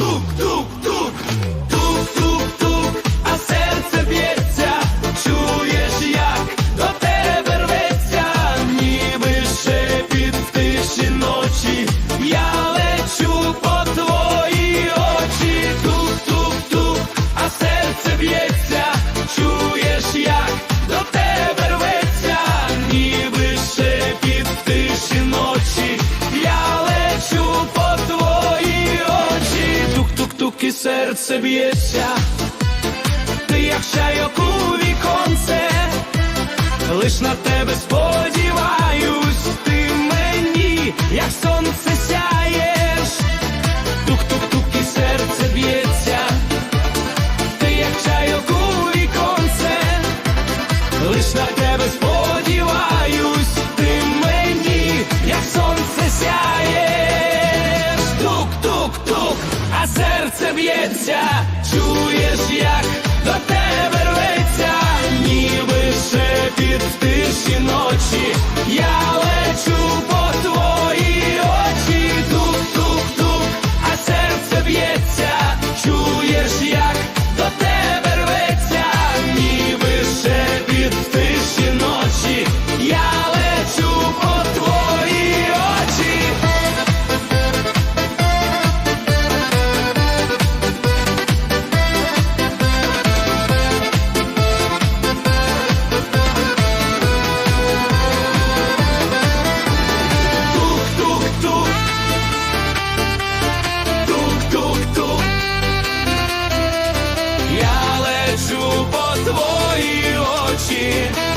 Тук-тук-тук, тук-тук-тук, серце б'ється, ти як чайок у віконце, лиш на тебе сподіваюсь, ти мені, як сонце сяєш, тук-тук-тук, і серце б'ється, ти як чайок у віконце, лиш на тебе сподіваюсь, серце б'ється, чуєш, як до тебе рветься, ніби ще під тиші ночі, sentir.